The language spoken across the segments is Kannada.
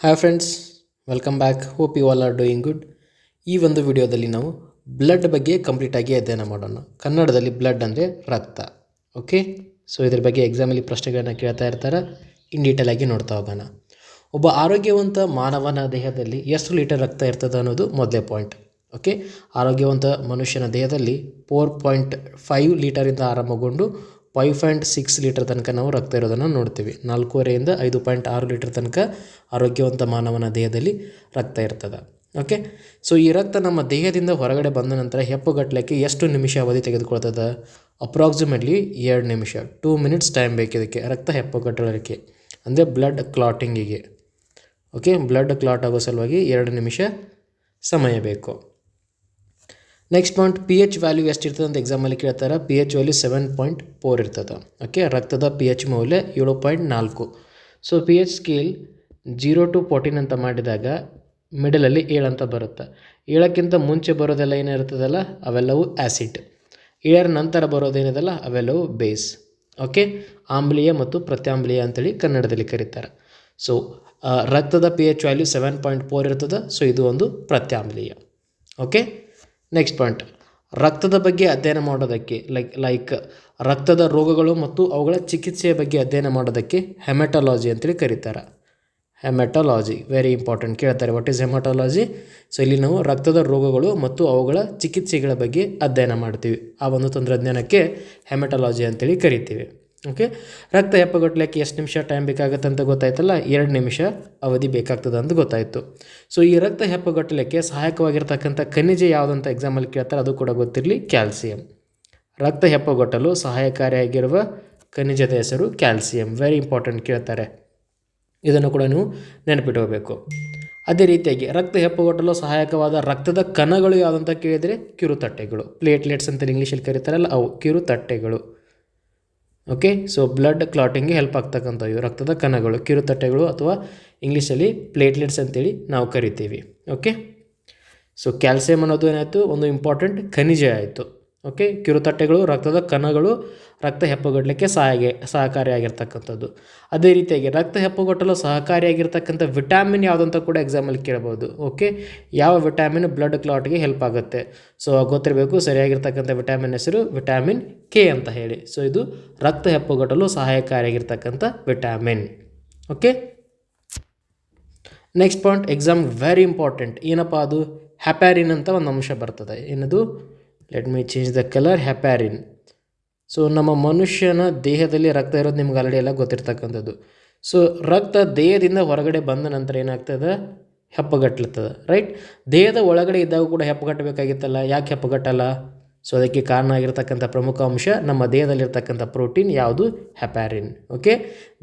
Hi friends welcome back hope you all are doing good ಈ ಒಂದು ವಿಡಿಯೋದಲ್ಲಿ ನಾವು ಬ್ಲಡ್ ಬಗ್ಗೆ ಕಂಪ್ಲೀಟಾಗಿ ಅಧ್ಯಯನ ಮಾಡೋಣ. ಕನ್ನಡದಲ್ಲಿ ಬ್ಲಡ್ ಅಂದರೆ ರಕ್ತ ಓಕೆ ಸೊ ಇದ್ರ ಬಗ್ಗೆ ಎಕ್ಸಾಮಲ್ಲಿ ಪ್ರಶ್ನೆಗಳನ್ನು ಕೇಳ್ತಾ ಇರ್ತಾರೆ? ಇನ್ ಡೀಟೇಲ್ ಆಗಿ ನೋಡ್ತಾ ಹೋಗೋಣ. ಒಬ್ಬ ಆರೋಗ್ಯವಂತ ಮಾನವನ ದೇಹದಲ್ಲಿ ಎಷ್ಟು ಲೀಟರ್ ರಕ್ತ ಇರ್ತದೆ ಅನ್ನೋದು ಮೊದಲೇ ಪಾಯಿಂಟ್ ಓಕೆ ಆರೋಗ್ಯವಂತ ಮನುಷ್ಯನ ದೇಹದಲ್ಲಿ ಫೋರ್ ಪಾಯಿಂಟ್ ಫೈವ್ ಲೀಟರಿಂದ ಆರಂಭಗೊಂಡು ಫೈವ್ ಪಾಯಿಂಟ್ ಸಿಕ್ಸ್ ಲೀಟರ್ ತನಕ ನಾವು ರಕ್ತ ಇರೋದನ್ನು ನೋಡ್ತೀವಿ. ನಾಲ್ಕೂವರೆಯಿಂದ ಐದು ಪಾಯಿಂಟ್ ಆರು ಲೀಟರ್ ತನಕ ಆರೋಗ್ಯವಂತ ಮಾನವನ ದೇಹದಲ್ಲಿ ರಕ್ತ ಇರ್ತದೆ. ಓಕೆ ಸೊ ಈ ರಕ್ತ ನಮ್ಮ ದೇಹದಿಂದ ಹೊರಗಡೆ ಬಂದ ನಂತರ ಹೆಪ್ಪುಗಟ್ಟಲಿಕ್ಕೆ ಎಷ್ಟು ನಿಮಿಷ ಅವಧಿ ತೆಗೆದುಕೊಳ್ತದೆ? ಅಪ್ರಾಕ್ಸಿಮೇಟ್ಲಿ ಎರಡು ನಿಮಿಷ ಟೂ ಮಿನಿಟ್ಸ್ ಟೈಮ್ ಬೇಕು ಇದಕ್ಕೆ, ರಕ್ತ ಹೆಪ್ಪುಗಟ್ಟಲಿಕ್ಕೆ ಅಂದರೆ ಬ್ಲಡ್ ಕ್ಲಾಟಿಂಗಿಗೆ ಓಕೆ ಬ್ಲಡ್ ಕ್ಲಾಟ್ ಆಗೋ ಸಲುವಾಗಿ ಎರಡು ನಿಮಿಷ ಸಮಯ ಬೇಕು. Next point P H value ಎಷ್ಟು ಇರ್ತದೆ ಅಂತ ಎಕ್ಸಾಮಲ್ಲಿ ಕೇಳ್ತಾರೆ. P H value seven point four ಇರ್ತದೆ. ಓಕೆ ರಕ್ತದ ಪಿ ಎಚ್ ಮೌಲ್ಯ ಏಳು ಪಾಯಿಂಟ್ ನಾಲ್ಕು. So P H scale zero to fourteen ಅಂತ ಮಾಡಿದಾಗ ಮಿಡಲಲ್ಲಿ ಏಳು ಅಂತ ಬರುತ್ತೆ. ಏಳಕ್ಕಿಂತ ಮುಂಚೆ ಬರೋದೆಲ್ಲ ಏನಿರ್ತದಲ್ಲ, ಅವೆಲ್ಲವೂ ಆ್ಯಸಿಡ್ ಏಳರ ನಂತರ ಬರೋದೇನಿದೆಲ್ಲ ಅವೆಲ್ಲವೂ ಬೇಸ್ ಓಕೆ ಆಮ್ಲೀಯ ಮತ್ತು ಪ್ರತ್ಯಾಮ್ಲೀಯ ಅಂತೇಳಿ ಕನ್ನಡದಲ್ಲಿ ಕರೀತಾರೆ. ಸೊ ರಕ್ತದ P H value seven point four ಇರ್ತದೆ. ಸೊ ಇದು ಒಂದು ಪ್ರತ್ಯಾಮ್ಲೀಯ. ಓಕೆ ನೆಕ್ಸ್ಟ್ ಪಾಯಿಂಟ್ ರಕ್ತದ ಬಗ್ಗೆ ಅಧ್ಯಯನ ಮಾಡೋದಕ್ಕೆ ಲೈಕ್ ಲೈಕ್ ರಕ್ತದ ರೋಗಗಳು ಮತ್ತು ಅವುಗಳ ಚಿಕಿತ್ಸೆಯ ಬಗ್ಗೆ ಅಧ್ಯಯನ ಮಾಡೋದಕ್ಕೆ ಹೆಮೆಟಾಲಜಿ ಅಂತೇಳಿ ಕರೀತಾರೆ. ಹೆಮೆಟಾಲಜಿ ವೆರಿ ಇಂಪಾರ್ಟೆಂಟ್ ಕೇಳ್ತಾರೆ. ವಾಟ್ ಈಸ್ ಹೆಮಟಾಲಜಿ ಸೊ ಇಲ್ಲಿ ನಾವು ರಕ್ತದ ರೋಗಗಳು ಮತ್ತು ಅವುಗಳ ಚಿಕಿತ್ಸೆಗಳ ಬಗ್ಗೆ ಅಧ್ಯಯನ ಮಾಡ್ತೀವಿ. ಆ ಒಂದು ತಂತ್ರಜ್ಞಾನಕ್ಕೆ ಹೆಮೆಟಾಲಜಿ ಅಂತೇಳಿ ಕರಿತೀವಿ. ಓಕೆ ರಕ್ತ ಹೆಪ್ಪಗಟ್ಟಲಿಕ್ಕೆ ಎಷ್ಟು ನಿಮಿಷ ಟೈಮ್ ಬೇಕಾಗುತ್ತೆ ಅಂತ ಗೊತ್ತಾಯ್ತಲ್ಲ? ಎರಡು ನಿಮಿಷ ಅವಧಿ ಬೇಕಾಗ್ತದೆ ಅಂತ ಗೊತ್ತಾಯಿತು. ಸೊ ಈ ರಕ್ತ ಹೆಪ್ಪಗಟ್ಟಲಿಕ್ಕೆ ಸಹಾಯಕವಾಗಿರ್ತಕ್ಕಂಥ ಖನಿಜ ಯಾವುದಂತ ಎಕ್ಸಾಮಲ್ಲಿ ಕೇಳ್ತಾರೆ, ಅದು ಕೂಡ ಗೊತ್ತಿರಲಿ ಕ್ಯಾಲ್ಸಿಯಂ ರಕ್ತ ಹೆಪ್ಪಗೊಟ್ಟಲು ಸಹಾಯಕಾರಿಯಾಗಿರುವ ಖನಿಜದ ಹೆಸರು ಕ್ಯಾಲ್ಸಿಯಂ ವೆರಿ ಇಂಪಾರ್ಟೆಂಟ್ ಕೇಳ್ತಾರೆ. ಇದನ್ನು ಕೂಡ ನೀವು ನೆನಪಿಟ್ಕೋಬೇಕು ಅದೇ ರೀತಿಯಾಗಿ ರಕ್ತ ಹೆಪ್ಪುಗಟ್ಟಲು ಸಹಾಯಕವಾದ ರಕ್ತದ ಕಣಗಳು ಯಾವುದಂತ ಕೇಳಿದರೆ ಕಿರುತಟ್ಟೆಗಳು. ಪ್ಲೇಟ್ಲೆಟ್ಸ್ ಅಂತ ಇಂಗ್ಲೀಷಲ್ಲಿ ಕರೀತಾರಲ್ಲ, ಅವು ಕಿರುತಟ್ಟೆಗಳು. ಓಕೆ ಸೊ ಬ್ಲಡ್ ಕ್ಲಾಟಿಂಗ್ಗೆ ಹೆಲ್ಪ್ ಆಗ್ತಕ್ಕಂಥ ಇವು. ರಕ್ತದ ಕಣಗಳು, ಕಿರುತಟ್ಟೆಗಳು ಅಥವಾ ಇಂಗ್ಲೀಷಲ್ಲಿ ಪ್ಲೇಟ್ಲೆಟ್ಸ್ ಅಂತೇಳಿ ನಾವು ಕರಿತೀವಿ. ಓಕೆ ಸೊ ಕ್ಯಾಲ್ಸಿಯಂ ಅನ್ನೋದು ಏನಾಯಿತು? ಒಂದು ಇಂಪಾರ್ಟೆಂಟ್ ಖನಿಜ ಆಯಿತು. ಓಕೆ ಕಿರುತಟ್ಟೆಗಳು, ರಕ್ತದ ಕಣಗಳು, ರಕ್ತ ಹೆಪ್ಪುಗಟ್ಟಲಿಕ್ಕೆ ಸಹಾಯ ಸಹಕಾರಿಯಾಗಿರ್ತಕ್ಕಂಥದ್ದು. ಅದೇ ರೀತಿಯಾಗಿ ರಕ್ತ ಹೆಪ್ಪುಗಟ್ಟಲು ಸಹಕಾರಿಯಾಗಿರ್ತಕ್ಕಂಥ ವಿಟಾಮಿನ್ ಯಾವುದಂತ ಕೂಡ ಎಕ್ಸಾಮಲ್ಲಿ ಕೇಳ್ಬೋದು. ಓಕೆ ಯಾವ ವಿಟಾಮಿನ್ ಬ್ಲಡ್ ಕ್ಲಾಟ್ಗೆ ಹೆಲ್ಪ್ ಆಗುತ್ತೆ? ಸೊ ಗೊತ್ತಿರಬೇಕು, ಸರಿಯಾಗಿರ್ತಕ್ಕಂಥ ವಿಟಾಮಿನ್ ಹೆಸರು ವಿಟಾಮಿನ್ ಕೆ ಅಂತ ಹೇಳಿ. ಸೊ ಇದು ರಕ್ತ ಹೆಪ್ಪುಗಟ್ಟಲು ಸಹಾಯಕಾರಿಯಾಗಿರ್ತಕ್ಕಂಥ vitamin. Okay next point exam very important ಏನಪ್ಪ ಅದು? ಹ್ಯಾಪ್ಯಾರಿನ್ ಅಂತ ಒಂದು ಅಂಶ ಬರ್ತದೆ. ಏನದು? Let me change the colour heparin so ನಮ್ಮ ಮನುಷ್ಯನ ದೇಹದಲ್ಲಿ ರಕ್ತ ಇರೋದು ನಿಮ್ಗೆ ಆಲ್ರೆಡಿ ಎಲ್ಲ ಗೊತ್ತಿರ್ತಕ್ಕಂಥದ್ದು. ಸೊ ರಕ್ತ ದೇಹದಿಂದ ಹೊರಗಡೆ ಬಂದ ನಂತರ ಏನಾಗ್ತದೆ? ಹೆಪ್ಪಗಟ್ಲತ್ತದ ರೈಟ್ ದೇಹದ ಒಳಗಡೆ ಇದ್ದಾಗ ಕೂಡ ಹೆಪ್ಪಗಟ್ಟಬೇಕಾಗಿತ್ತಲ್ಲ? ಯಾಕೆ ಹೆಪ್ಪಗಟ್ಟಲ್ಲ? ಸೊ ಅದಕ್ಕೆ ಕಾರಣ ಆಗಿರ್ತಕ್ಕಂಥ ಪ್ರಮುಖ ಅಂಶ, ನಮ್ಮ ದೇಹದಲ್ಲಿರ್ತಕ್ಕಂಥ ಪ್ರೋಟೀನ್ ಯಾವುದು? ಹೆಪ್ಯಾರಿನ್ ಓಕೆ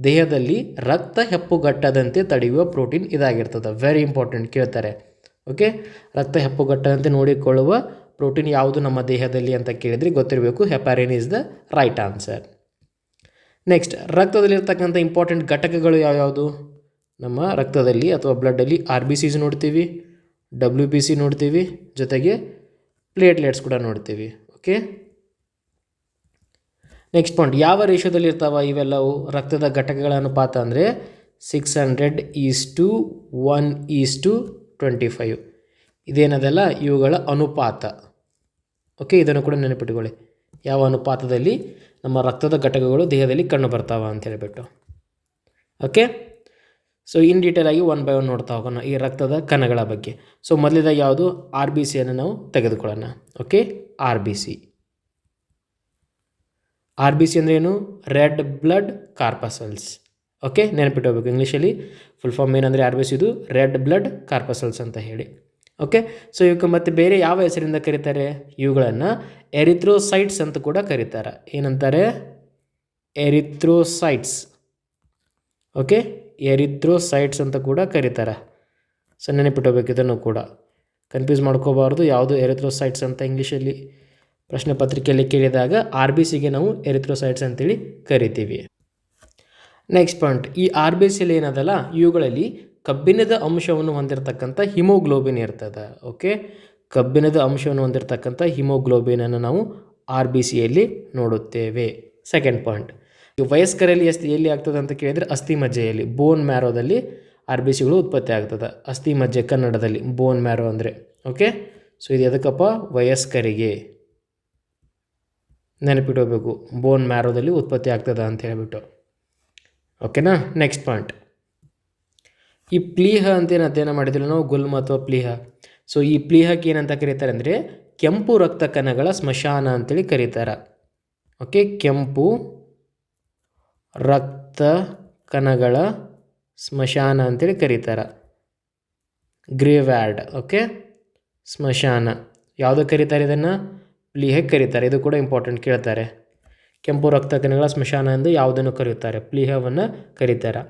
ದೇಹದಲ್ಲಿ ರಕ್ತ ಹೆಪ್ಪುಗಟ್ಟದಂತೆ ತಡೆಯುವ ಪ್ರೋಟೀನ್ ಇದಾಗಿರ್ತದೆ. ವೆರಿ ಇಂಪಾರ್ಟೆಂಟ್ ಕೇಳ್ತಾರೆ ಓಕೆ ರಕ್ತ ಹೆಪ್ಪುಗಟ್ಟದಂತೆ ನೋಡಿಕೊಳ್ಳುವ ಪ್ರೋಟೀನ್ ಯಾವುದು ನಮ್ಮ ದೇಹದಲ್ಲಿ ಅಂತ ಕೇಳಿದರೆ ಗೊತ್ತಿರಬೇಕು heparin is the right answer next ರಕ್ತದಲ್ಲಿರ್ತಕ್ಕಂಥ important ಘಟಕಗಳು ಯಾವ್ಯಾವುದು? ನಮ್ಮ ರಕ್ತದಲ್ಲಿ ಅಥವಾ ಬ್ಲಡ್ಡಲ್ಲಿ ಆರ್ ಬಿ ಸಿಸ್ ನೋಡ್ತೀವಿ ಡಬ್ಲ್ಯೂ ಬಿ ಸಿ ನೋಡ್ತೀವಿ, ಜೊತೆಗೆ ಪ್ಲೇಟ್ಲೆಟ್ಸ್ ಕೂಡ ನೋಡ್ತೀವಿ ಓಕೆ ನೆಕ್ಸ್ಟ್ ಪಾಯಿಂಟ್ ಯಾವ ರೇಷದಲ್ಲಿ ಇರ್ತಾವ ಇವೆಲ್ಲವು? ರಕ್ತದ ಘಟಕಗಳ ಅನುಪಾತ ಅಂದರೆ six hundred is to one is to twenty five ಇದೇನದಲ್ಲ? ಇವುಗಳ ಅನುಪಾತ. ಓಕೆ, ಇದನ್ನು ಕೂಡ ನೆನಪಿಟ್ಕೊಳ್ಳಿ. ಯಾವ ಅನುಪಾತದಲ್ಲಿ ನಮ್ಮ ರಕ್ತದ ಘಟಕಗಳು ದೇಹದಲ್ಲಿ ಕಂಡು ಬರ್ತಾವ ಅಂತ ಹೇಳಿಬಿಟ್ಟು. ಓಕೆ? ಸೊ ಇನ್ ಡೀಟೇಲ್ ಆಗಿ ಒನ್ ಬೈ ಒನ್ ನೋಡ್ತಾ ಹೋಗೋಣ ಈ ರಕ್ತದ ಕಣಗಳ ಬಗ್ಗೆ. ಸೊ ಮೊದಲಿದಾಗ ಯಾವುದು? ಆರ್ ಬಿ ಸಿಯನ್ನು ನಾವು ತೆಗೆದುಕೊಳ್ಳೋಣ. Okay? R B C R B C ಅಂದರೆ ಏನು? Red blood corpuscles okay? ನೆನಪಿಟ್ಟು ಹೋಗ್ಬೇಕು ಇಂಗ್ಲೀಷಲ್ಲಿ ಫುಲ್ ಫಾರ್ಮ್ ಏನಂದರೆ ಆರ್ ಬಿ ಸಿ ಇದು ರೆಡ್ ಬ್ಲಡ್ ಕಾರ್ಪಸಲ್ಸ್ ಅಂತ ಹೇಳಿ. ಓಕೆ ಸೊ ಇವಕ್ಕೆ ಮತ್ತು ಬೇರೆ ಯಾವ ಹೆಸರಿಂದ ಕರೀತಾರೆ? ಇವುಗಳನ್ನು ಎರಿಥ್ರೋಸೈಟ್ಸ್ ಅಂತ ಕೂಡ ಕರೀತಾರೆ. ಏನಂತಾರೆ? ಎರಿಥ್ರೋಸೈಟ್ಸ್ ಓಕೆ ಎರಿಥ್ರೋಸೈಟ್ಸ್ ಅಂತ ಕೂಡ ಕರೀತಾರೆ. ಸೊ ನೆನಪಿಟ್ಟಬೇಕು ಇದನ್ನು ಕೂಡ. ಕನ್ಫ್ಯೂಸ್ ಮಾಡ್ಕೋಬಾರ್ದು. ಯಾವುದು ಎರಿಥ್ರೋಸೈಟ್ಸ್ ಅಂತ ಇಂಗ್ಲೀಷಲ್ಲಿ ಪ್ರಶ್ನೆ ಪತ್ರಿಕೆಯಲ್ಲಿ ಕೇಳಿದಾಗ ಆರ್ ಬಿ ಸಿಗೆ ನಾವು ಎರಿಥ್ರೋಸೈಟ್ಸ್ ಅಂತೇಳಿ ಕರಿತೀವಿ. ನೆಕ್ಸ್ಟ್ ಪಾಯಿಂಟ್ ಈ ಆರ್ ಬಿ ಸಿಲಿ ಏನದಲ್ಲ? ಇವುಗಳಲ್ಲಿ ಕಬ್ಬಿಣದ ಅಂಶವನ್ನು ಹೊಂದಿರತಕ್ಕಂಥ ಹಿಮೋಗ್ಲೋಬಿನ್ ಇರ್ತದೆ ಓಕೆ ಕಬ್ಬಿಣದ ಅಂಶವನ್ನು ಹೊಂದಿರತಕ್ಕಂಥ ಹಿಮೋಗ್ಲೋಬಿನನ್ನು ನಾವು ಆರ್ ಬಿ ಸಿಯಲ್ಲಿ ನೋಡುತ್ತೇವೆ. ಸೆಕೆಂಡ್ ಪಾಯಿಂಟ್ ವಯಸ್ಕರಲ್ಲಿ ಎಷ್ಟು ಎಲ್ಲಿ ಆಗ್ತದೆ ಅಂತ ಕೇಳಿದರೆ ಅಸ್ಥಿ ಮಜ್ಜೆಯಲ್ಲಿ ಬೋನ್ ಮ್ಯಾರೋದಲ್ಲಿ ಆರ್ ಬಿ ಸಿಗಳು ಉತ್ಪತ್ತಿ ಆಗ್ತದೆ. ಅಸ್ಥಿ ಮಜ್ಜೆ ಕನ್ನಡದಲ್ಲಿ ಬೋನ್ ಮ್ಯಾರೋ ಅಂದರೆ ಓಕೆ ಸೊ ಇದು ಎದಕ್ಕಪ್ಪ ವಯಸ್ಕರಿಗೆ. ನೆನಪಿಟ್ಕೋಬೇಕು ಬೋನ್ ಮ್ಯಾರೋದಲ್ಲಿ ಉತ್ಪತ್ತಿ ಆಗ್ತದೆ ಅಂತ ಹೇಳಿಬಿಟ್ಟು. ಓಕೆನಾ ನೆಕ್ಸ್ಟ್ ಪಾಯಿಂಟ್ ಈ ಪ್ಲೀಹ ಅಂತೇನು ಅಧ್ಯಯನ ಮಾಡಿದ್ರು ನಾವು, ಗುಲ್ಮ ಅಥವಾ ಪ್ಲೀಹ. ಸೊ ಈ ಪ್ಲೀಹಕ್ಕೆ ಏನಂತ ಕರೀತಾರೆ ಅಂದರೆ, ಕೆಂಪು ರಕ್ತ ಕಣಗಳ ಸ್ಮಶಾನ ಅಂತೇಳಿ ಕರೀತಾರೆ. ಓಕೆ ಕೆಂಪು ರಕ್ತ ಕಣಗಳ ಸ್ಮಶಾನ ಅಂತೇಳಿ ಕರೀತಾರೆ. ಗ್ರೇವ್ಯಾರ್ಡ್ ಓಕೆ ಸ್ಮಶಾನ. ಯಾವುದಕ್ಕೆ ಕರೀತಾರೆ ಇದನ್ನು? ಪ್ಲೀಹಕ್ಕೆ ಕರೀತಾರೆ. ಇದು ಕೂಡ ಇಂಪಾರ್ಟೆಂಟ್ ಕೇಳ್ತಾರೆ. ಕೆಂಪು ರಕ್ತ ಕಣಗಳ ಸ್ಮಶಾನ ಎಂದು ಯಾವುದನ್ನು ಕರೆಯುತ್ತಾರೆ? ಪ್ಲೀಹವನ್ನು ಕರೀತಾರೆ.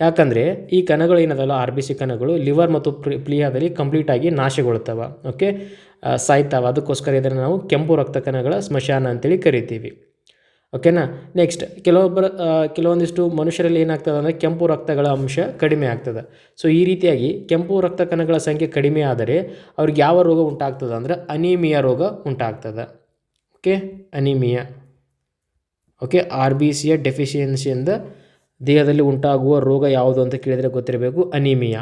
ಯಾಕಂದರೆ ಈ ಕಣಗಳು ಏನದಲ್ಲ? ಆರ್ ಬಿ ಸಿ ಕಣಗಳು. ಲಿವರ್ ಮತ್ತು ಪ್ಲಿ ಪ್ಲೀಹಾದಲ್ಲಿ ಕಂಪ್ಲೀಟಾಗಿ ನಾಶಗೊಳ್ತವೆ. ಓಕೆ? ಸಾಯ್ತಾವೆ. ಅದಕ್ಕೋಸ್ಕರ ಇದನ್ನು ನಾವು ಕೆಂಪು ರಕ್ತ ಕಣಗಳ ಸ್ಮಶಾನ ಅಂತೇಳಿ ಕರಿತೀವಿ. ಓಕೆನಾ? ನೆಕ್ಸ್ಟ್, ಕೆಲವೊಬ್ಬರ ಕೆಲವೊಂದಿಷ್ಟು ಮನುಷ್ಯರಲ್ಲಿ ಏನಾಗ್ತದೆ ಅಂದರೆ ಕೆಂಪು ರಕ್ತಗಳ ಅಂಶ ಕಡಿಮೆ ಆಗ್ತದೆ. ಸೊ, ಈ ರೀತಿಯಾಗಿ ಕೆಂಪು ರಕ್ತ ಕಣಗಳ ಸಂಖ್ಯೆ ಕಡಿಮೆ ಆದರೆ ಅವ್ರಿಗೆ ಯಾವ ರೋಗ ಉಂಟಾಗ್ತದೆ ಅಂದರೆ ಅನೀಮಿಯಾ ರೋಗ ಉಂಟಾಗ್ತದೆ. Okay? Anaemia. Okay R B ಸಿಯ ಡೆಫಿಷಿಯನ್ಸಿಯಿಂದ ದೇಹದಲ್ಲಿ ಉಂಟಾಗುವ ರೋಗ ಯಾವುದು ಅಂತ ಕೇಳಿದರೆ ಗೊತ್ತಿರಬೇಕು ಅನಿಮಿಯಾ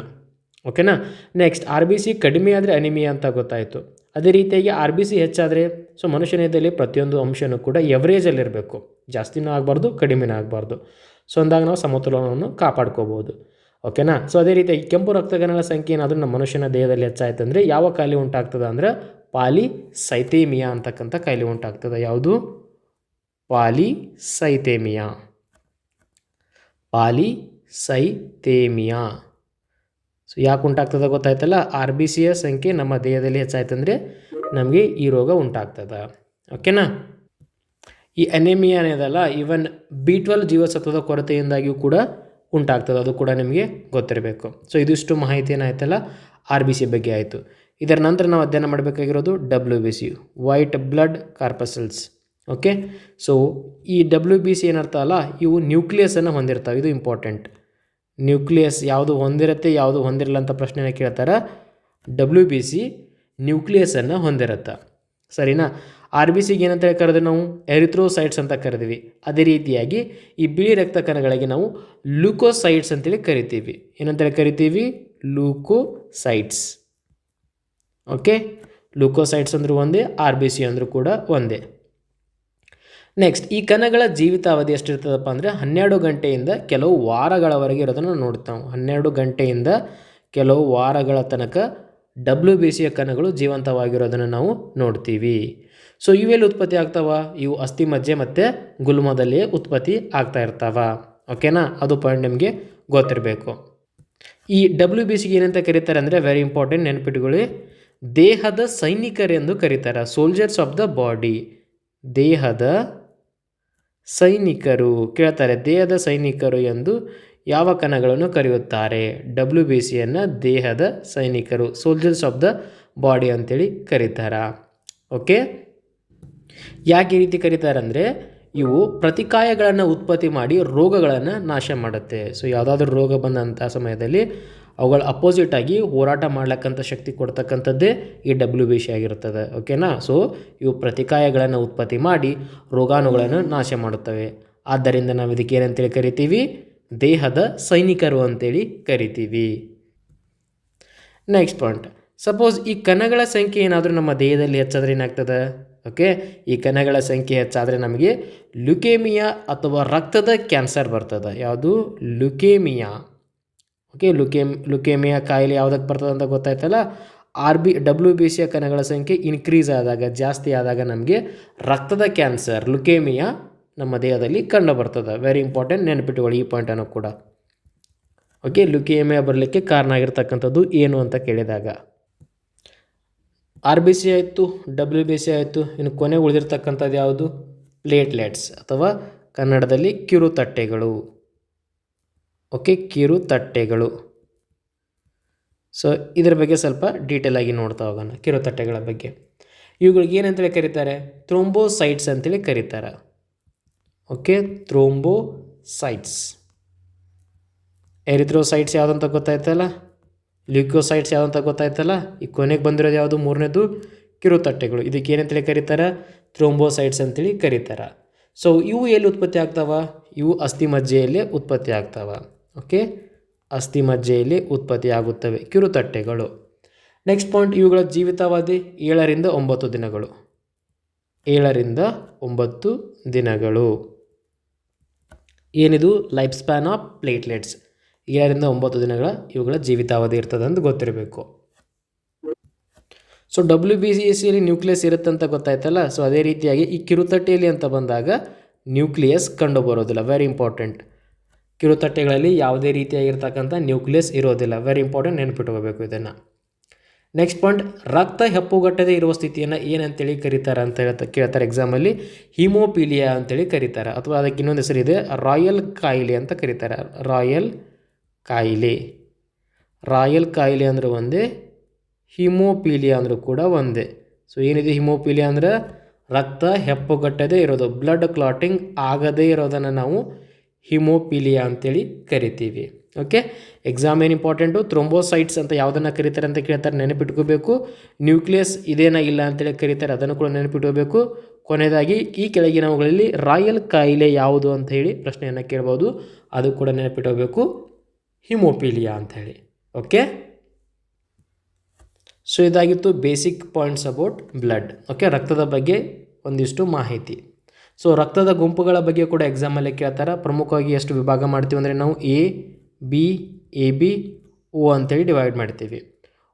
ಓಕೆನಾ ನೆಕ್ಸ್ಟ್ ಆರ್ ಬಿ ಸಿ ಕಡಿಮೆ ಆದರೆ ಅನಿಮಿಯಾ ಅಂತ ಗೊತ್ತಾಯಿತು. ಅದೇ ರೀತಿಯಾಗಿ ಆರ್ ಬಿ ಸಿ ಹೆಚ್ಚಾದರೆ ಸೊ ಮನುಷ್ಯನ ದೇಹದಲ್ಲಿ ಪ್ರತಿಯೊಂದು ಅಂಶನೂ ಕೂಡ ಎವರೇಜಲ್ಲಿರಬೇಕು ಜಾಸ್ತಿನೂ ಆಗಬಾರ್ದು, ಕಡಿಮೆನೂ ಆಗಬಾರ್ದು. ಸೊ ಅಂದಾಗ ನಾವು ಸಮತೋಲನವನ್ನು ಕಾಪಾಡ್ಕೋಬೋದು ಓಕೆನಾ ಸೊ ಅದೇ ರೀತಿಯಾಗಿ ಕೆಂಪು ರಕ್ತಗಣಗಳ ಸಂಖ್ಯೆ ಏನಾದರೂ ನಮ್ಮ ಮನುಷ್ಯನ ದೇಹದಲ್ಲಿ ಹೆಚ್ಚಾಯ್ತು ಅಂದರೆ ಯಾವ ಕಾಯಿಲೆ ಉಂಟಾಗ್ತದೆ ಅಂದರೆ ಪಾಲಿ ಸೈತೇಮಿಯಾ ಅಂತಕ್ಕಂಥ ಕಾಯಿಲೆ ಉಂಟಾಗ್ತದೆ. ಯಾವುದು? ಪಾಲಿಸೈತೇಮಿಯಾ ಪಾಲಿಸೈತೇಮಿಯಾ ಸೊ ಯಾಕೆ ಉಂಟಾಗ್ತದೆ ಗೊತ್ತಾಯ್ತಲ್ಲ? ಆರ್ ಬಿ ಸಿಯ ಸಂಖ್ಯೆ ನಮ್ಮ ದೇಹದಲ್ಲಿ ಹೆಚ್ಚಾಯ್ತಂದರೆ ನಮಗೆ ಈ ರೋಗ ಉಂಟಾಗ್ತದೆ. ಓಕೆನಾ? ಈ ಅನೆಮಿಯಾ ಅನ್ನೋದಲ್ಲ ಈವನ್ ಬಿ ಟ್ವೆಲ್ ಜೀವಸತ್ವದ ಕೊರತೆಯಿಂದಾಗಿಯೂ ಕೂಡ ಉಂಟಾಗ್ತದೆ. ಅದು ಕೂಡ ನಿಮಗೆ ಗೊತ್ತಿರಬೇಕು. ಸೊ ಇದಿಷ್ಟು ಮಾಹಿತಿ ಏನಾಯ್ತಲ್ಲ? ಆರ್ ಬಿ ಸಿ ಬಗ್ಗೆ ಆಯಿತು. ಇದರ ನಂತರ ನಾವು ಅಧ್ಯಯನ ಮಾಡಬೇಕಾಗಿರೋದು W B C white blood corpuscles okay so ಈ ಡಬ್ಲ್ಯೂ ಬಿ ಸಿ ಏನರ್ಥ ಅಲ್ಲ, ಇವು ನ್ಯೂಕ್ಲಿಯಸನ್ನು ಹೊಂದಿರ್ತಾವೆ. ಇದು ಇಂಪಾರ್ಟೆಂಟ್ ನ್ಯೂಕ್ಲಿಯಸ್ ಯಾವುದು ಹೊಂದಿರುತ್ತೆ, ಯಾವುದು ಹೊಂದಿರಲ್ಲ ಅಂತ ಪ್ರಶ್ನೆನ ಕೇಳ್ತಾರೆ? ಡಬ್ಲ್ಯೂ ಬಿ ಸಿ ನ್ಯೂಕ್ಲಿಯಸನ್ನು ಹೊಂದಿರುತ್ತೆ. ಸರಿನಾ? ಆರ್ ಬಿ ಸಿಗೆ ಏನಂತ ಕರೆದ್ರೆ ನಾವು? ಎರಿಥ್ರೋಸೈಟ್ಸ್ ಅಂತ ಕರೆದಿವಿ. ಅದೇ ರೀತಿಯಾಗಿ ಈ ಬಿಳಿ ರಕ್ತ ಕಣಗಳಿಗೆ ನಾವು ಲೂಕೋಸೈಟ್ಸ್ ಅಂತೇಳಿ ಕರಿತೀವಿ. ಏನಂತೇಳಿ ಕರಿತೀವಿ? ಲೂಕೋಸೈಟ್ಸ್ ಓಕೆ ಲೂಕೋಸೈಟ್ಸ್ ಅಂದರೂ ಒಂದೇ ಆರ್ ಬಿ ಸಿ ಅಂದರೂ ಕೂಡ ಒಂದೇ. ನೆಕ್ಸ್ಟ್ ಈ ಕಣಗಳ ಜೀವಿತಾವಧಿ ಎಷ್ಟಿರ್ತದಪ್ಪ ಅಂದರೆ ಹನ್ನೆರಡು ಗಂಟೆಯಿಂದ ಕೆಲವು ವಾರಗಳವರೆಗೆ ಇರೋದನ್ನು ನೋಡ್ತಾವೆ. ಹನ್ನೆರಡು ಗಂಟೆಯಿಂದ ಕೆಲವು ವಾರಗಳ ತನಕ ಡಬ್ಲ್ಯೂ ಬಿ ಸಿಯ ಕಣಗಳು ಜೀವಂತವಾಗಿರೋದನ್ನು ನಾವು ನೋಡ್ತೀವಿ. ಸೊ ಇವೆಲ್ಲಿ ಉತ್ಪತ್ತಿ ಆಗ್ತಾವ? ಇವು ಅಸ್ಥಿ ಮಜ್ಜೆ ಮತ್ತು ಗುಲ್ಮದಲ್ಲಿಯೇ ಉತ್ಪತ್ತಿ ಆಗ್ತಾ ಇರ್ತಾವ. ಓಕೆನಾ ಅದು ಪಾಯಿಂಟ್ ನಿಮಗೆ ಗೊತ್ತಿರಬೇಕು. ಈ ಡಬ್ಲ್ಯೂ ಬಿ ಸಿಗೆ ಏನಂತ ಕರೀತಾರೆ ಅಂದರೆ ವೆರಿ ಇಂಪಾರ್ಟೆಂಟ್ ನೆನಪಿಟ್ಕೊಳ್ಳಿ. ದೇಹದ ಸೈನಿಕರೆಂದು ಕರೀತಾರೆ. ಸೋಲ್ಜರ್ಸ್ ಆಫ್ ದ ಬಾಡಿ ದೇಹದ ಸೈನಿಕರು ಕೇಳ್ತಾರೆ, ದೇಹದ ಸೈನಿಕರು ಎಂದು ಯಾವ ಕಣಗಳನ್ನು ಕರೆಯುತ್ತಾರೆ? ಡಬ್ಲ್ಯೂ ಬಿ ಸಿಯನ್ನು ದೇಹದ ಸೈನಿಕರು ಸೋಲ್ಜರ್ಸ್ ಆಫ್ ದ ಬಾಡಿ ಅಂತೇಳಿ ಕರೀತಾರ. ಓಕೆ ಯಾಕೆ ಈ ರೀತಿ ಕರೀತಾರಂದರೆ, ಇವು ಪ್ರತಿಕಾಯಗಳನ್ನು ಉತ್ಪತ್ತಿ ಮಾಡಿ ರೋಗಗಳನ್ನು ನಾಶ ಮಾಡುತ್ತೆ. ಸೊ ಯಾವುದಾದ್ರೂ ರೋಗ ಬಂದಂಥ ಸಮಯದಲ್ಲಿ ಅವುಗಳ ಅಪೋಸಿಟ್ ಆಗಿ ಹೋರಾಟ ಮಾಡ್ಲಕ್ಕಂಥ ಶಕ್ತಿ ಕೊಡ್ತಕ್ಕಂಥದ್ದೇ ಈ ಡಬ್ಲ್ಯೂ ಬಿ ಸಿ ಆಗಿರ್ತದೆ ಓಕೆನಾ ಸೊ ಇವು ಪ್ರತಿಕಾಯಗಳನ್ನು ಉತ್ಪತ್ತಿ ಮಾಡಿ ರೋಗಾಣುಗಳನ್ನು ನಾಶ ಮಾಡುತ್ತವೆ. ಆದ್ದರಿಂದ ನಾವು ಇದಕ್ಕೆ ಏನಂತೇಳಿ ಕರಿತೀವಿ? ದೇಹದ ಸೈನಿಕರು ಅಂತೇಳಿ ಕರಿತೀವಿ. ನೆಕ್ಸ್ಟ್ ಪಾಯಿಂಟ್ ಸಪೋಸ್ ಈ ಕಣಗಳ ಸಂಖ್ಯೆ ಏನಾದರೂ ನಮ್ಮ ದೇಹದಲ್ಲಿ ಹೆಚ್ಚಾದ್ರೆ ಏನಾಗ್ತದೆ? ಓಕೆ ಈ ಕಣಗಳ ಸಂಖ್ಯೆ ಹೆಚ್ಚಾದರೆ ನಮಗೆ ಲ್ಯುಕೇಮಿಯಾ ಅಥವಾ ರಕ್ತದ ಕ್ಯಾನ್ಸರ್ ಬರ್ತದೆ. ಯಾವುದು? ಲ್ಯುಕೇಮಿಯಾ ಓಕೆ ಲುಕೇಮ್ ಲುಕೇಮಿಯಾ ಕಾಯಿಲೆ ಯಾವುದಕ್ಕೆ ಬರ್ತದೆ ಅಂತ ಗೊತ್ತಾಯ್ತಲ್ಲ? ಆರ್ ಬಿ ಡಬ್ಲ್ಯೂ ಬಿ ಸಿಯ ಕಣಗಳ ಸಂಖ್ಯೆ ಇನ್ಕ್ರೀಸ್ ಆದಾಗ, ಜಾಸ್ತಿ ಆದಾಗ ನಮಗೆ ರಕ್ತದ ಕ್ಯಾನ್ಸರ್ ಲುಕೇಮಿಯಾ ನಮ್ಮ ದೇಹದಲ್ಲಿ ಕಂಡು ಬರ್ತದೆ. ವೆರಿ ಇಂಪಾರ್ಟೆಂಟ್ ನೆನಪಿಟ್ಟುಕೊಳ್ಳಿ ಈ ಪಾಯಿಂಟನ್ನು ಕೂಡ. ಓಕೆ ಲುಕೇಮಿಯಾ ಬರಲಿಕ್ಕೆ ಕಾರಣ ಆಗಿರ್ತಕ್ಕಂಥದ್ದು ಏನು ಅಂತ ಕೇಳಿದಾಗ. ಆರ್ ಬಿ ಸಿ ಆಯಿತು ಡಬ್ಲ್ಯೂ ಬಿ ಸಿ ಆಯಿತು, ಇನ್ನು ಕೊನೆಗೆ ಉಳಿದಿರ್ತಕ್ಕಂಥದ್ದು ಯಾವುದು? ಪ್ಲೇಟ್ಲೆಟ್ಸ್ ಅಥವಾ ಕನ್ನಡದಲ್ಲಿ ಕಿರುತಟ್ಟೆಗಳು. ಓಕೆ ಕಿರುತಟ್ಟೆಗಳು ಸೊ ಇದರ ಬಗ್ಗೆ ಸ್ವಲ್ಪ ಡೀಟೇಲ್ ಆಗಿ ನೋಡ್ತಾ ಹೋಗೋಣ ಕಿರುತಟ್ಟೆಗಳ ಬಗ್ಗೆ. ಇವುಗಳಿಗೆ ಏನಂತೇಳಿ ಕರೀತಾರೆ? ಥ್ರೋಂಬೋಸೈಟ್ಸ್ ಅಂತೇಳಿ ಕರೀತಾರೆ. ಓಕೆ ಥ್ರೋಂಬೋಸೈಟ್ಸ್ ಎರಿಥ್ರೋಸೈಟ್ಸ್ ಯಾವುದಂತ ಗೊತ್ತಾಯ್ತಲ್ಲ? ಲ್ಯೂಕೋಸೈಟ್ಸ್ ಯಾವುದಂತ ಗೊತ್ತಾಯ್ತಲ್ಲ? ಈ ಕೊನೆಗೆ ಬಂದಿರೋದು ಯಾವುದು? ಮೂರನೇದು ಕಿರುತಟ್ಟೆಗಳು ಇದಕ್ಕೆ ಏನಂತೇಳಿ ಕರೀತಾರೆ? ಥ್ರೋಂಬೋಸೈಟ್ಸ್ ಅಂತೇಳಿ ಕರೀತಾರೆ. ಸೊ ಇವು ಎಲ್ಲಿ ಉತ್ಪತ್ತಿ ಆಗ್ತಾವ? ಇವು ಅಸ್ಥಿ ಮಜ್ಜೆಯಲ್ಲಿ ಉತ್ಪತ್ತಿ ಆಗ್ತಾವ. ಓಕೆ? ಅಸ್ಥಿಮಜ್ಜೆಯಲ್ಲಿ ಉತ್ಪತ್ತಿಯಾಗುತ್ತವೆ. ಕಿರುತಟ್ಟೆಗಳು ನೆಕ್ಸ್ಟ್ ಪಾಯಿಂಟ್ ಇವುಗಳ ಜೀವಿತಾವಧಿ ಏಳರಿಂದ ಒಂಬತ್ತು ದಿನಗಳು. ಏಳರಿಂದ ಒಂಬತ್ತು ದಿನಗಳು. ಏನಿದು? ಲೈಫ್ ಸ್ಪ್ಯಾನ್ ಆಫ್ ಪ್ಲೇಟ್ಲೆಟ್ಸ್ ಏಳರಿಂದ ಒಂಬತ್ತು ದಿನಗಳ ಇವುಗಳ ಜೀವಿತಾವಧಿ ಇರ್ತದೆ ಅಂತ ಗೊತ್ತಿರಬೇಕು. So W B C S ಸಿಯಲ್ಲಿ ನ್ಯೂಕ್ಲಿಯಸ್ ಇರುತ್ತೆ ಅಂತ ಗೊತ್ತಾಯ್ತಲ್ಲ? ಸೊ ಅದೇ ರೀತಿಯಾಗಿ ಈ ಕಿರುತಟ್ಟೆಯಲ್ಲಿ ಅಂತ ಬಂದಾಗ ನ್ಯೂಕ್ಲಿಯಸ್ ಕಂಡು ಬರೋದಿಲ್ಲ. ವೆರಿ ಇಂಪಾರ್ಟೆಂಟ್ ಕಿರುತಟ್ಟೆಗಳಲ್ಲಿ ಯಾವುದೇ ರೀತಿಯಾಗಿರ್ತಕ್ಕಂಥ ನ್ಯೂಕ್ಲಿಯಸ್ ಇರೋದಿಲ್ಲ. ವೆರಿ ಇಂಪಾರ್ಟೆಂಟ್ ನೆನಪಿಟ್ಕೋಬೇಕು ಇದನ್ನು. ನೆಕ್ಸ್ಟ್ ಪಾಯಿಂಟ್ ರಕ್ತ ಹೆಪ್ಪುಗಟ್ಟದೆ ಇರುವ ಸ್ಥಿತಿಯನ್ನು ಏನಂತೇಳಿ ಕರೀತಾರೆ ಅಂತ ಹೇಳ್ತಾ ಕೇಳ್ತಾರೆ ಎಕ್ಸಾಮಲ್ಲಿ ಹಿಮೋಪೀಲಿಯಾ ಅಂತೇಳಿ ಕರೀತಾರೆ. ಅಥವಾ ಅದಕ್ಕೆ ಇನ್ನೊಂದು ಇದೆ, ರಾಯಲ್ ಕಾಯಿಲೆ ಅಂತ ಕರೀತಾರೆ. ರಾಯಲ್ ಕಾಯಿಲೆ. ರಾಯಲ್ ಕಾಯಿಲೆ ಅಂದರೆ ಒಂದೇ, ಹಿಮೋಪೀಲಿಯಾ ಅಂದರೂ ಕೂಡ ಒಂದೇ. ಸೊ ಏನಿದೆ ಹಿಮೋಪೀಲಿಯಾ ಅಂದ್ರೆ ರಕ್ತ ಹೆಪ್ಪುಗಟ್ಟದೇ ಇರೋದು. ಬ್ಲಡ್ ಕ್ಲಾಟಿಂಗ್ ಆಗದೇ ಇರೋದನ್ನು ನಾವು ಹಿಮೋಪೀಲಿಯಾ ಅಂತೇಳಿ ಕರಿತೀವಿ. ಓಕೆ ಎಕ್ಸಾಮ್ ಏನು ಇಂಪಾರ್ಟೆಂಟು ಥ್ರೊಂಬೋಸೈಟ್ಸ್ ಅಂತ ಯಾವುದನ್ನು ಕರೀತಾರೆ ಅಂತ ಕೇಳ್ತಾರೆ, ನೆನಪಿಟ್ಕೋಬೇಕು. ನ್ಯೂಕ್ಲಿಯಸ್ ಇದೇನಾ ಇಲ್ಲ ಅಂತೇಳಿ ಕರೀತಾರೆ, ಅದನ್ನು ಕೂಡ ನೆನಪಿಟ್ಕೋಬೇಕು. ಕೊನೆಯದಾಗಿ, ಈ ಕೆಳಗಿನವುಗಳಲ್ಲಿ ರಾಯಲ್ ಕಾಯಿಲೆ ಯಾವುದು ಅಂತ ಹೇಳಿ ಪ್ರಶ್ನೆಯನ್ನು ಕೇಳ್ಬೋದು. ಅದು ಕೂಡ ನೆನಪಿಟ್ಕೋಬೇಕು. ಹಿಮೋಪೀಲಿಯಾ ಅಂತ ಹೇಳಿ. ಓಕೆ ಸೊ ಇದಾಗಿತ್ತು basic points about blood okay ರಕ್ತದ ಬಗ್ಗೆ ಒಂದಿಷ್ಟು ಮಾಹಿತಿ. ಸೊ ರಕ್ತದ ಗುಂಪುಗಳ ಬಗ್ಗೆ ಕೂಡ ಎಕ್ಸಾಮಲ್ಲಿ ಕೇಳ್ತಾರೆ? ಪ್ರಮುಖವಾಗಿ ಎಷ್ಟು ವಿಭಾಗ ಮಾಡ್ತೀವಿ ಅಂದರೆ ನಾವು A B A B O ಅಂತೇಳಿ ಡಿವೈಡ್ ಮಾಡ್ತೀವಿ.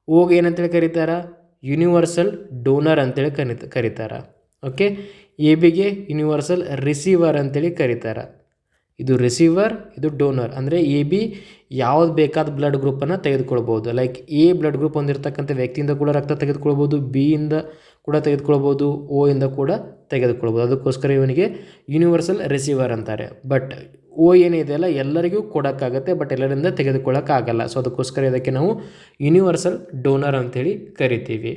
ಓಗೆ ಏನಂತೇಳಿ ಕರೀತಾರೆ? ಯೂನಿವರ್ಸಲ್ ಡೋನರ್ ಅಂತೇಳಿ ಕರಿತ, ಕರೀತಾರೆ? ಓಕೆ ಎ ಬಿಗೆ ಯೂನಿವರ್ಸಲ್ ರಿಸೀವರ್ ಅಂತೇಳಿ ಕರೀತಾರೆ? ಇದು ರಿಸೀವರ್ ಇದು ಡೋನರ್ ಅಂದರೆ ಎ ಬಿ ಯಾವ್ದು ಬೇಕಾದ ಬ್ಲಡ್ ಗ್ರೂಪನ್ನು ತೆಗೆದುಕೊಳ್ಬೋದು. ಲೈಕ್ ಎ ಬ್ಲಡ್ ಗ್ರೂಪ್ ಹೊಂದಿರತಕ್ಕಂಥ ವ್ಯಕ್ತಿಯಿಂದ ಕೂಡ ರಕ್ತ ತೆಗೆದುಕೊಳ್ಬೋದು ಇಂದ ಕೂಡ ತೆಗೆದುಕೊಳ್ಬೋದು ಓ ಇಂದ ಕೂಡ ತೆಗೆದುಕೊಳ್ಬೋದು. ಅದಕ್ಕೋಸ್ಕರ ಇವನಿಗೆ ಯೂನಿವರ್ಸಲ್ ರಿಸೀವರ್ ಅಂತಾರೆ. ಬಟ್ ಓ ಏನಿದೆಯಲ್ಲ ಎಲ್ಲರಿಗೂ ಕೊಡೋಕ್ಕಾಗತ್ತೆ ಬಟ್ ಎಲ್ಲರಿಂದ ತೆಗೆದುಕೊಳ್ಳೋಕ್ಕಾಗಲ್ಲ. ಸೊ ಅದಕ್ಕೋಸ್ಕರ ಇದಕ್ಕೆ ನಾವು ಯೂನಿವರ್ಸಲ್ ಡೋನರ್ ಅಂಥೇಳಿ ಕರಿತೀವಿ.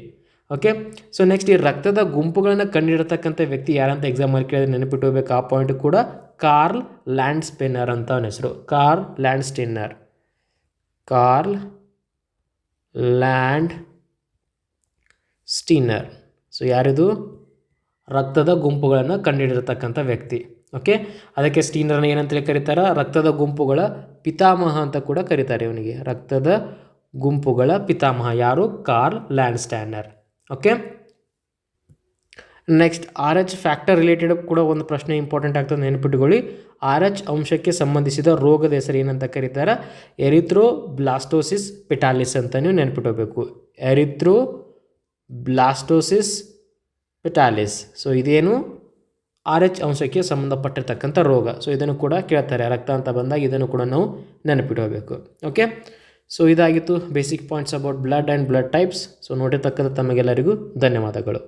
ಓಕೆ ಸೊ ನೆಕ್ಸ್ಟ್ ಈ ರಕ್ತದ ಗುಂಪುಗಳನ್ನು ಕಂಡಿರತಕ್ಕಂಥ ವ್ಯಕ್ತಿ ಯಾರಂತ ಎಕ್ಸಾಮ್ ಮಾಡಿ ಕೇಳಿದ್ರೆ ನೆನಪಿಟ್ಕೋಬೇಕು. ಆ ಪಾಯಿಂಟ್ ಕೂಡ ಕಾರ್ಲ್ ಲ್ಯಾಂಡ್ ಸ್ಪಿನ್ನರ್ ಅಂತ ಅವನ ಹೆಸರು. Karl Landsteiner Karl Landsteiner so ಯಾರಿದು? ರಕ್ತದ ಗುಂಪುಗಳನ್ನು ಕಂಡುಹಿಡಿದಿರ್ತಕ್ಕಂಥ ವ್ಯಕ್ತಿ. ಓಕೆ ಅದಕ್ಕೆ ಸ್ಟೀನರ್ನ ಏನಂತೇಳಿ ಕರೀತಾರೆ? ರಕ್ತದ ಗುಂಪುಗಳ ಪಿತಾಮಹ ಅಂತ ಕೂಡ ಕರೀತಾರೆ ಇವನಿಗೆ. ರಕ್ತದ ಗುಂಪುಗಳ ಪಿತಾಮಹ ಯಾರು? Karl Landsteiner okay next R H factor related ಕೂಡ ಒಂದು ಪ್ರಶ್ನೆ ಇಂಪಾರ್ಟೆಂಟ್ ಆಗ್ತದೆ ನೆನಪಿಟ್ಟುಕೊಳ್ಳಿ ಆರ್ ಎಚ್ ಅಂಶಕ್ಕೆ ಸಂಬಂಧಿಸಿದ ರೋಗದ ಹೆಸರು ಏನಂತ ಕರೀತಾರೆ? ಎರಿಥ್ರೋ ಬ್ಲಾಸ್ಟೋಸಿಸ್ ಪಿಟಾಲಿಸ್ ಅಂತ ನೀವು ನೆನಪಿಟ್ಕೋಬೇಕು. ಎರಿಥ್ರೋ ಬ್ಲಾಸ್ಟೋಸಿಸ್ ಪಿಟಾಲಿಸ್ ಸೊ ಇದೇನು? ಆರ್ ಎಚ್ ಅಂಶಕ್ಕೆ ಸಂಬಂಧಪಟ್ಟಿರ್ತಕ್ಕಂಥ ರೋಗ. ಸೊ ಇದನ್ನು ಕೂಡ ಕೇಳ್ತಾರೆ. ರಕ್ತ ಅಂತ ಬಂದಾಗ ಇದನ್ನು ಕೂಡ ನಾವು ನೆನಪಿಡಬೇಕು ಓಕೆ ಸೊ ಇದಾಗಿತ್ತು basic points about blood and blood types so ನೋಡಿರ್ತಕ್ಕಂಥ ತಮಗೆಲ್ಲರಿಗೂ ಧನ್ಯವಾದಗಳು.